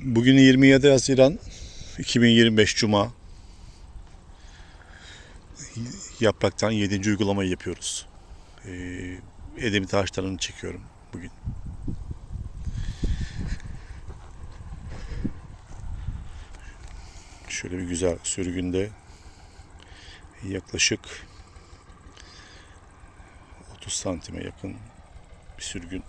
Bugün 27 Haziran 2025 Cuma. Yapraktan 7. uygulamayı yapıyoruz. Ee, Edemit ağaçlarını çekiyorum bugün. Şöyle bir güzel sürgünde yaklaşık 30 santime yakın bir sürgün.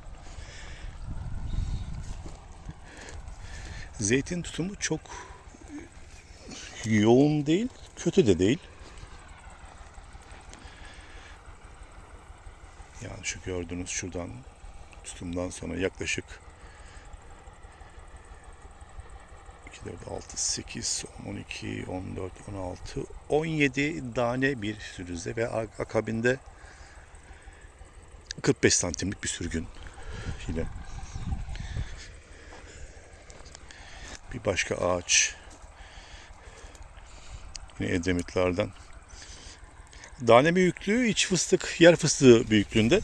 Zeytin tutumu çok yoğun değil, kötü de değil. Yani şu gördüğünüz şuradan tutumdan sonra yaklaşık 2, 4, 6, 8, 12, 14, 16, 17 tane bir sürüze ve ak- akabinde 45 santimlik bir sürgün yine. Bir başka ağaç. Yine Edremitlerden. Tane büyüklüğü iç fıstık, yer fıstığı büyüklüğünde.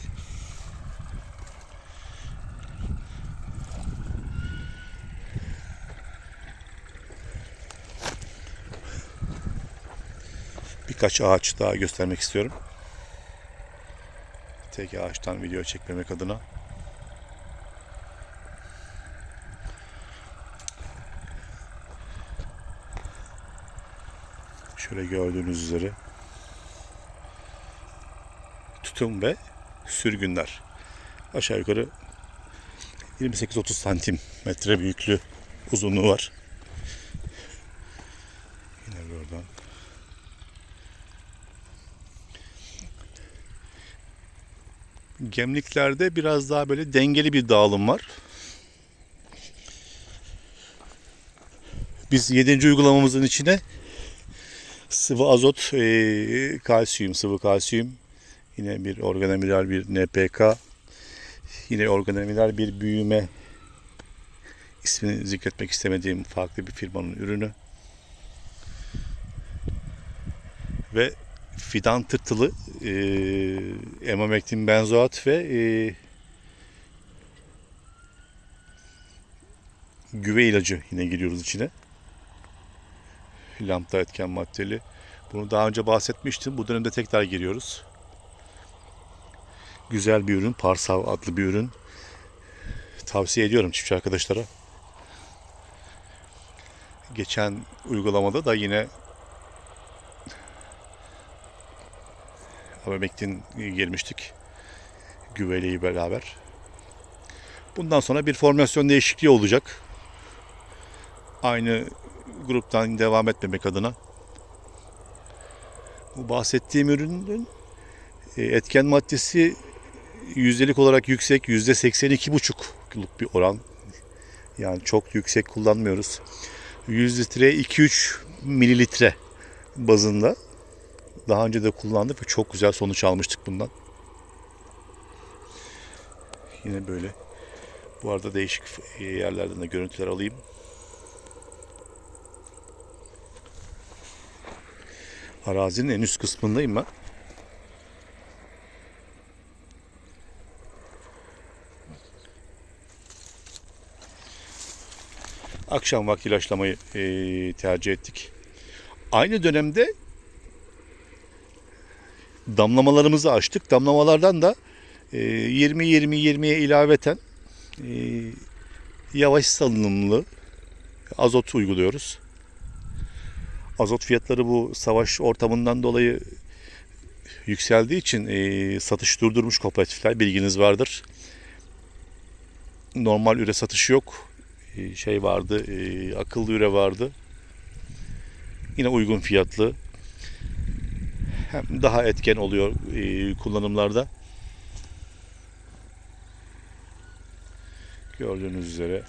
Birkaç ağaç daha göstermek istiyorum. Tek ağaçtan video çekmemek adına. Şöyle gördüğünüz üzere tutum ve sürgünler. Aşağı yukarı 28-30 santimetre büyüklüğü uzunluğu var. Yine buradan. Gemliklerde biraz daha böyle dengeli bir dağılım var. Biz 7. uygulamamızın içine sıvı azot, e, kalsiyum, sıvı kalsiyum, yine bir organomineral bir NPK, yine organomineral bir büyüme. İsmini zikretmek istemediğim farklı bir firmanın ürünü. Ve fidan tırtılı e, emamektin benzoat ve e, güve ilacı yine giriyoruz içine lambda etken maddeli. Bunu daha önce bahsetmiştim. Bu dönemde tekrar giriyoruz. Güzel bir ürün. Parsav adlı bir ürün. Tavsiye ediyorum çiftçi arkadaşlara. Geçen uygulamada da yine Abemektin girmiştik. Güveleyi beraber. Bundan sonra bir formasyon değişikliği olacak. Aynı gruptan devam etmemek adına bu bahsettiğim ürünün e, etken maddesi yüzdelik olarak yüksek. Yüzde 82,5'luk bir oran. Yani çok yüksek kullanmıyoruz. 100 litre 2-3 mililitre bazında daha önce de kullandık ve çok güzel sonuç almıştık bundan. Yine böyle. Bu arada değişik yerlerden de görüntüler alayım. Arazinin en üst kısmındayım ben. Akşam vakti ilaçlamayı eee, tercih ettik. Aynı dönemde damlamalarımızı açtık. Damlamalardan da eee, 20-20-20'ye ilaveten eee, yavaş salınımlı azot uyguluyoruz azot fiyatları bu savaş ortamından dolayı yükseldiği için e, satış durdurmuş kooperatifler bilginiz vardır. Normal üre satışı yok. E, şey vardı, e, akıllı üre vardı. Yine uygun fiyatlı. Hem daha etken oluyor e, kullanımlarda. Gördüğünüz üzere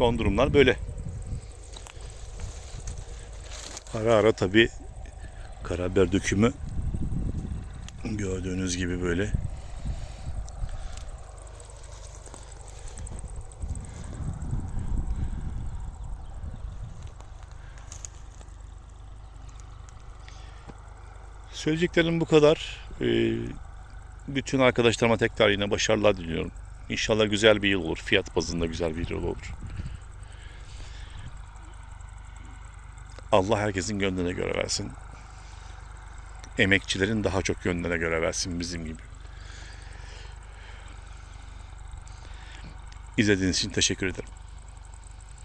Son durumlar böyle. Ara ara tabi karabiber dökümü gördüğünüz gibi böyle Söyleyeceklerim bu kadar. Ee, bütün arkadaşlarıma tekrar yine başarılar diliyorum. İnşallah güzel bir yıl olur. Fiyat bazında güzel bir yıl olur. Allah herkesin gönlüne göre versin. Emekçilerin daha çok gönlüne göre versin bizim gibi. İzlediğiniz için teşekkür ederim.